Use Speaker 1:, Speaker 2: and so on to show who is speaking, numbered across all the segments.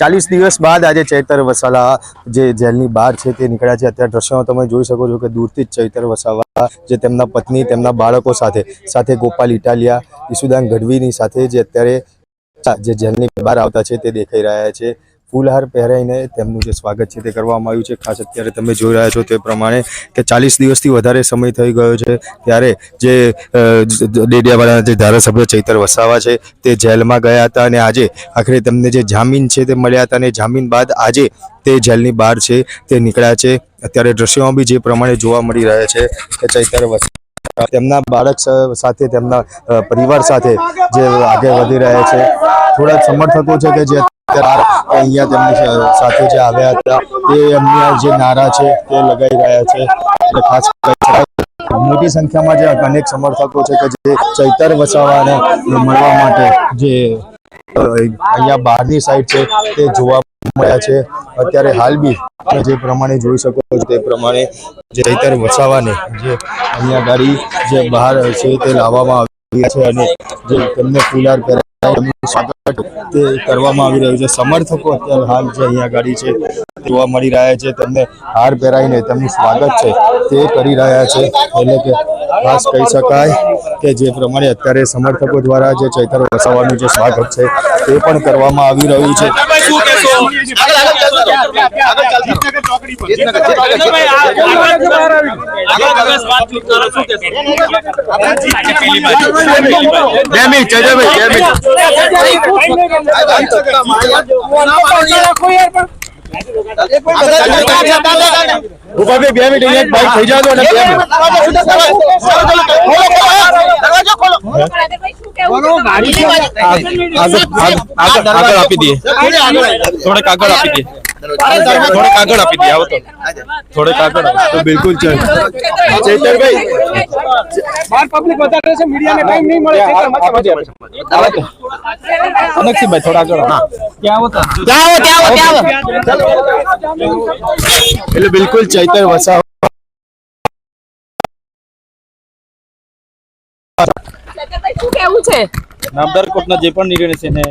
Speaker 1: ચાલીસ દિવસ બાદ આજે ચૈતર વસાવા જે જેલની બહાર છે તે નીકળ્યા છે. અત્યારે દ્રશ્યો તમે જોઈ શકો છો કે દૂરથી જ ચૈતર વસાવા જે તેમના પત્ની, તેમના બાળકો સાથે સાથે ગોપાલ ઇટાલિયા, ઈસુદાન ગઢવીની સાથે જે અત્યારે જે જેલની બહાર આવતા છે તે દેખાઈ રહ્યા છે. ફૂલહાર પહેરાઈને તેમનું જે સ્વાગત છે તે કરવામાં આવ્યું છે. ખાસ અત્યારે તમે જોઈ રહ્યા છો તે પ્રમાણે કે ચાલીસ દિવસથી વધારે સમય થઈ ગયો છે ત્યારે જે ડેડિયાવાળાના જે ધારાસભ્ય ચૈતર વસાવા છે તે જેલમાં ગયા હતા અને આજે આખરે તેમને જે જામીન છે તે મળ્યા હતા અને જામીન બાદ આજે તે જેલની બહાર છે તે નીકળ્યા છે. અત્યારે દ્રશ્યોમાં બી જે પ્રમાણે જોવા મળી રહ્યા છે કે ચૈતર વસાવા તેમના બાળક સાથે તેમના પરિવાર સાથે જે આગળ વધી રહ્યા છે. થોડા સમર્થકો છે કે જે અહીંયા તેમની સાથે જે આવ્યા હતા, તે એમના જે નારા છે, તે લગાવી રહ્યા છે. એટલે ખાસ મોટી સંખ્યામાં જે અનેક સમર્થકો છે કે જે ચૈતર વસાવાને મળવા માટે જે અહીંયા બહારની સાઈડ છે, તે જોવા મળ્યા છે. અત્યારે હાલ બી જે પ્રમાણે જોઈ શકો છો તે પ્રમાણે ચૈતર વસાવાને જે અહીંયા ગાડી જે બહાર છે તે લાવવામાં આવી છે અને જે તેમને ફુલાર એમનું સ્વાગત કરવામાં આવી રહ્યું છે. સમર્થકો અત્યારે હાલ જે અહીંયા ગાડી છે, જોવા મળી રહ્યા છે. તેમને હાર પહેરાવીને તેમનું સ્વાગત છે. તે કરી રહ્યા છે. એટલે કે ખાસ કહી શકાય કે જે પ્રમાણે અત્યારે સમર્થકો દ્વારા જે ચૈતર વસાવાનું જે સ્વાગત છે, તે પણ કરવામાં આવી રહ્યું છે. બે મિનિટ ચૈતરભાઈ બે મિનિટ ગોપાલભાઈ બે મિનિટ બાઈક થઈ જાવ
Speaker 2: આગળ આપી દઈએ. થોડેક આગળ આપી દઈએ. થોડેક કાગળ આપી દે આવો તો. થોડે કાગળ
Speaker 1: તો બિલકુલ છે ચેતરભાઈ.
Speaker 3: બાર પબ્લિક વધારે છે મીડિયાને ટાઈમ નહીં મળે અનક્ષિભાઈ થોડા
Speaker 2: આગળ હા. ક્યાં આવો તો. અનકસિંહભાઈ થોડા આગળ હા
Speaker 1: એટલે બિલકુલ ચૈતર વસાવા.
Speaker 4: શું
Speaker 2: નામદાર કોર્ટના જે પણ નિર્ણય છે એને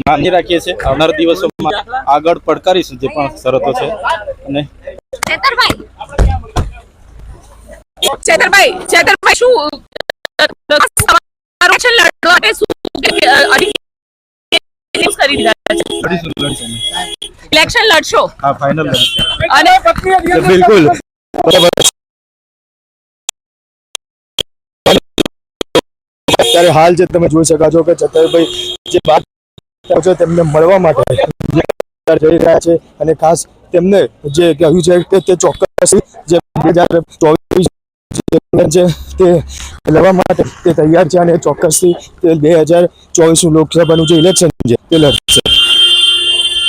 Speaker 2: માન્ય રાખીએ છીએ. આવનાર દિવસોમાં આગળ પડકારીશું જે પણ શરતો છે. અને
Speaker 4: ચેતરભાઈ. ચેતરભાઈ ચેતરભાઈ શું તમારું election લડવા માટે શું કે અઢી કરી દીધા છે?
Speaker 2: લડીશું લડીશું
Speaker 4: ઇલેક્શન લડશો?
Speaker 2: હા ફાઇનલ
Speaker 4: અને
Speaker 1: બિલકુલ. અત્યારે હાલ જે તમે જોઈ શકો છો કે ચૈતરભાઈ જે વાત છે તેમને મળવા માટે જઈ રહ્યા છે અને ખાસ તેમને જે કહ્યું છે કે તે ચોક્કસ જે બે હજાર ચોવીસ જે તે લડવા માટે તે તૈયાર છે અને ચોક્કસથી તે બે હજાર ચોવીસનું લોકસભાનું જે ઇલેક્શન છે તે લડશે.